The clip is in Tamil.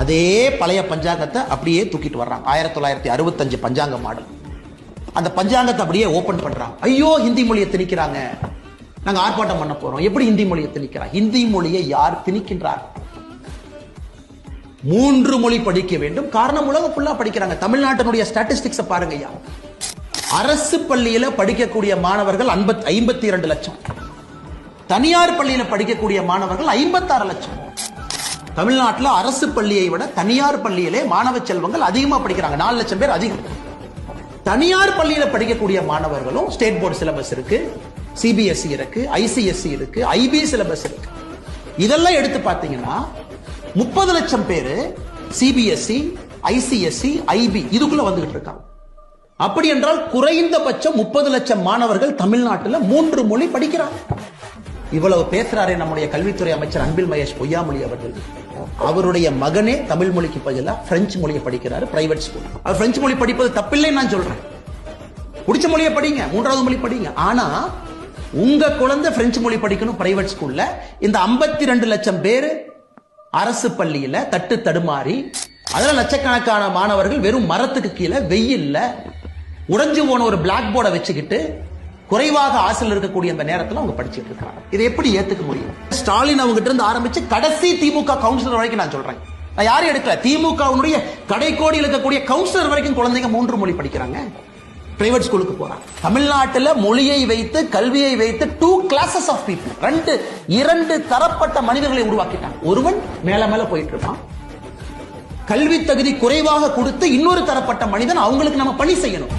அதே பழைய பஞ்சாங்கத்தை அப்படியே தூக்கிட்டு வர்றாங்க ஆயிரத்தி தொள்ளாயிரத்தி அறுபத்தஞ்சு பஞ்சாங்க மாடல். அந்த பஞ்சாங்கத்தை அப்படியே ஓபன் பண்றாங்க ஐயோ ஹிந்தி மொழியை திணிக்கிறாங்க. நாங்க ஆர்ப்பாட்டம் பண்ண போறோம். எப்படி ஹிந்தி மொழியை திணிக்கிறாங்க ஹிந்தி மொழியை யார் திணிக்கின்றார்? மூன்று மொழி படிக்க வேண்டும். காரணம் உலகம் ஃபுல்லா படிக்கிறாங்க. தமிழ்நாட்டினுடைய ஸ்டாட்டிஸ்டிக்ஸ் பாருங்க ஐயா. அரசு பள்ளியில படிக்கக்கூடிய மாணவர்கள் ஐம்பத்தி ஐம்பத்தி இரண்டு லட்சம். தனியார் பள்ளியில படிக்கக்கூடிய மாணவர்கள் ஐம்பத்தாறு லட்சம். தமிழ்நாட்டில் அரசு பள்ளியை விட தனியார் பள்ளியிலே மாணவ செல்வங்கள் அதிகமா படிக்கிறாங்க. நாலு லட்சம் பேர் அதிகம். தனியார் பள்ளியில படிக்கக்கூடிய மாணவர்களும் ஸ்டேட் போர்டு சிலபஸ் இருக்கு. சிபிஎஸ்இ இருக்கு ஐசிஎஸ்சி இருக்கு ஐபி சிலபஸ் இருக்கு. இதெல்லாம் எடுத்து பார்த்தீங்கன்னா முப்பது லட்சம் பேரு சிபிஎஸ்இ ஐசிஎஸ்சி ஐபி இதுக்குள்ள வந்துகிட்டு இருக்காங்க. அப்படி என்றால் குறைந்தபட்சம் முப்பது லட்சம் மாணவர்கள் தமிழ்நாட்டில் மூன்று மொழி படிக்கிறாங்க. இவ்வளவு பேசுறாரே நம்முடைய கல்வித்துறை அமைச்சர் அன்பில் மகேஷ் பொய்யாமொழி அவர்கள். அவருடைய மகனே தமிழ் மொழிக்கு பதிலா பிரெஞ்சு மொழியை படிக்கிறாரு பிரைவேட் ஸ்கூல் அவர் பிரெஞ்சு மொழி படிப்பது தப்பில்லைன்னு நான் சொல்றேன். பிடிச்ச மொழியை படிங்க மூன்றாவது மொழி படிங்க. ஆனா உங்க குழந்தை பிரெஞ்சு மொழி படிக்கணும் பிரைவேட் ஸ்கூல்ல இந்த 52 ரெண்டு லட்சம் பேர் அரசு பள்ளியில தட்டு தடுமாறி அதுல லட்சக்கணக்கான மாணவர்கள் வெறும் மரத்துக்கு கீழே வெயில்ல உடைஞ்சு போன ஒரு பிளாக் போர்டை வச்சுக்கிட்டு குறைவாக ஆசையில் இருக்கக்கூடிய அந்த நேரத்துல அவங்க படிச்சிட்டு இருக்காங்க. இதை எப்படி ஏத்துக்க முடியும்? ஸ்டாலின் அவங்க கிட்ட இருந்து ஆரம்பிச்சு கடைசி திமுக கவுன்சிலர் வரைக்கும் நான் சொல்றேன். நான் யாரும் எடுக்கல. திமுகவுடைய கடைக்கோடியில் இருக்கக்கூடிய கவுன்சிலர் வரைக்கும் குழந்தைங்க மூன்று மொழி படிக்கிறாங்க. பிரைவேட் ஸ்கூலுக்கு போறாங்க. தமிழ்நாட்டுல மொழியை வைத்து கல்வியை வைத்து டூ கிளாஸஸ் ஆஃப் பீப்புள் ரெண்டு இரண்டு தரப்பட்ட மனிதர்களை உருவாக்கிட்டாங்க. ஒருவன் மேல மேல போயிட்டு இருப்பான். கல்வி தகுதி குறைவாக கொடுத்து இன்னொரு தரப்பட்ட மனிதன் அவங்களுக்கு நம்ம பணி செய்யணும்.